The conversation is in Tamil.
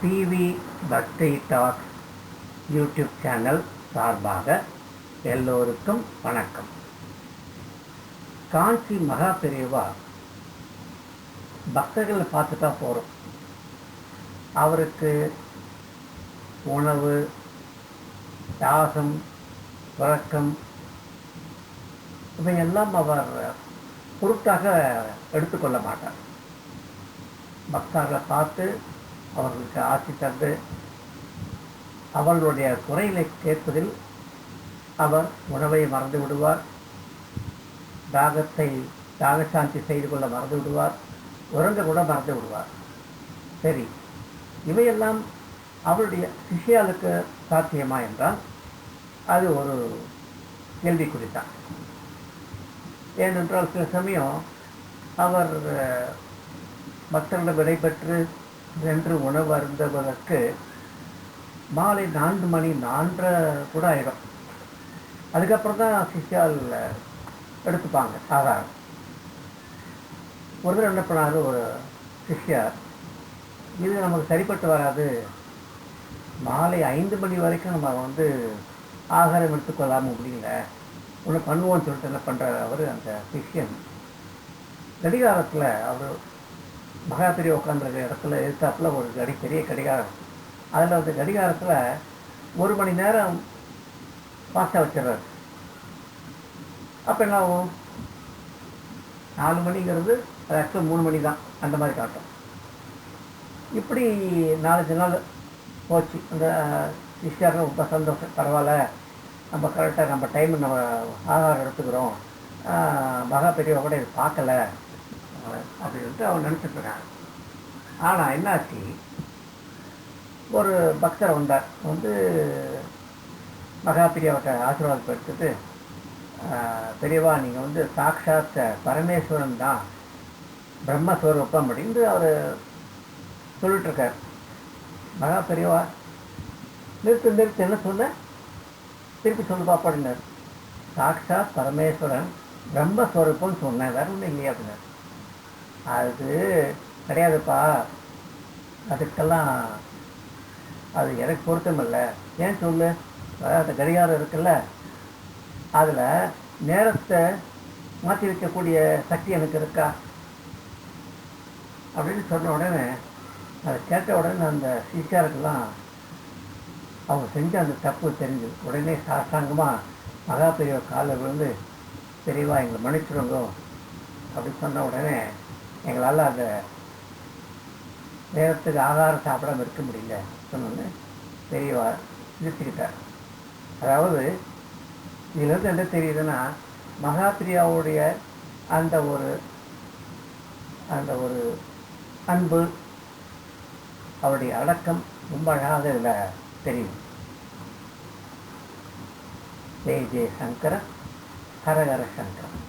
டிவி பக்தி டாக் யூடியூப் சேனல் சார்பாக எல்லோருக்கும் வணக்கம். காஞ்சி மகா பெரியவா பக்தர்களை பார்த்துட்டா போகிறோம் அவருக்கு உணவு தாகம் உறக்கம் இவையெல்லாம் அவர் பொருட்டாக எடுத்துக்கொள்ள மாட்டார். பக்தர்களை பார்த்து அவர்களுக்கு ஆசி தந்து அவர்களுடைய குறைகளை கேட்பதில் அவர் உணவை மறந்து விடுவார். தாகத்தை தாகசாந்தி செய்து கொள்ள மறந்து விடுவார். உறங்க கூட மறந்து விடுவார். சரி இவையெல்லாம் அவருடைய சிஷியாளுக்கு சாத்தியமா என்றால் அது ஒரு கேள்விக்குறித்தான் ஏனென்றால் சில சமயம் அவர் அஹ், பக்தர்களிடம் விடைபெற்று சென்று உணவு அருந்துவதற்கு மாலை நான்கு மணி நான்கரை கூட ஆயிடும். அதுக்கப்புறம் தான் சிஷியால் எடுத்துப்பாங்க ஆதாரம் ஒருவர் என்ன பண்ணாரு ஒரு சிஷ்யார் இது நமக்கு சரிப்பட்டு வராது. மாலை ஐந்து மணி வரைக்கும் நம்ம வந்து ஆகாரம் எடுத்துக்கொள்ளாமல் முடியல. ஒன்று பண்ணுவோம்னு சொல்லிட்டு என்ன பண்ணுறாரு அவர் அந்த சிஷியன். கடிகாரத்தில் அவர் மகா பெரிய உட்காந்துருக்க இடத்துல எடுத்தாப்புல ஒரு கடி பெரிய கடிகாரம். அதில் அந்த கடிகாரத்தில் ஒரு மணி நேரம் பாஸ்டா வச்சிடுறாரு. அப்போ என்ன ஆகும்? நாலு மணிங்கிறது அது ஆக்சுவலாக மூணு மணி தான். அந்த மாதிரி காட்டும். இப்படி நாலஞ்சு நாள் போச்சு. அந்த சிஸ்டர் ரொம்ப சந்தோஷம். பரவாயில்ல. நம்ம கரெக்டாக நம்ம டைம் நம்ம ஆகாரம் எடுத்துக்கிறோம். மகா பெரியவ கூட இது பார்க்கல. அஹ் அப்படின்ட்டு அவன் நினச்சிட்டு இருக்கான் ஆனால் என்னாச்சு? ஒரு பக்தர் வந்தார். வந்து மகாபிரியாவட்ட ஆசீர்வாதம் எடுத்துட்டு ஆஹ் பெரியவா நீங்கள் வந்து சாக்ஷாத் பரமேஸ்வரன் தான் பிரம்மஸ்வரூபம் அப்படின்னு அவர் சொல்லிட்டுருக்கார். மகா பெரியவா நிறுத்து நிறுத்து என்ன சொன்ன திருப்பி சொல்லு பாப்பாடினார் சாக்ஷாத் பரமேஸ்வரன் பிரம்மஸ்வரூபம்னு சொன்னேன். வேற ஒன்றும் இல்லையா அப்படின்னார். அது கிடையாதுப்பா. அதுக்கெல்லாம் அது எனக்கு பொருத்தம் இல்லை. ஏன் சொல்லு? அந்த கடிகாரம் இருக்குல்ல. அதில் நேரத்தை மாற்றி வைக்கக்கூடிய சக்தி எனக்கு இருக்கா? அப்படின்னு சொன்ன உடனே அதை கேட்ட உடனே அந்த சிஷியாருக்கெல்லாம் அவங்க செஞ்ச அந்த தப்பு தெரிஞ்சு உடனே சாஷ்டாங்கமாக மகா பெரியவர் காலில் விழுந்து பெரியவா எங்களை மன்னிச்சிருந்தோம் அப்படின்னு சொன்ன உடனே எங்களால் அந்த நேரத்துக்கு ஆகாரம் சாப்பிடாம இருக்க முடியல. சொன்னோன்னு பெரியவா நிறுத்திக்கிட்டார். அதாவது இதிலிருந்து என்ன தெரியுதுன்னா மகாபிரியாவுடைய அந்த ஒரு அந்த ஒரு அன்பு அவருடைய அடக்கம் ரொம்ப அழகாக இதில் தெரியும். ஜெய் ஜெய் சங்கர ஹரஹர சங்கரன்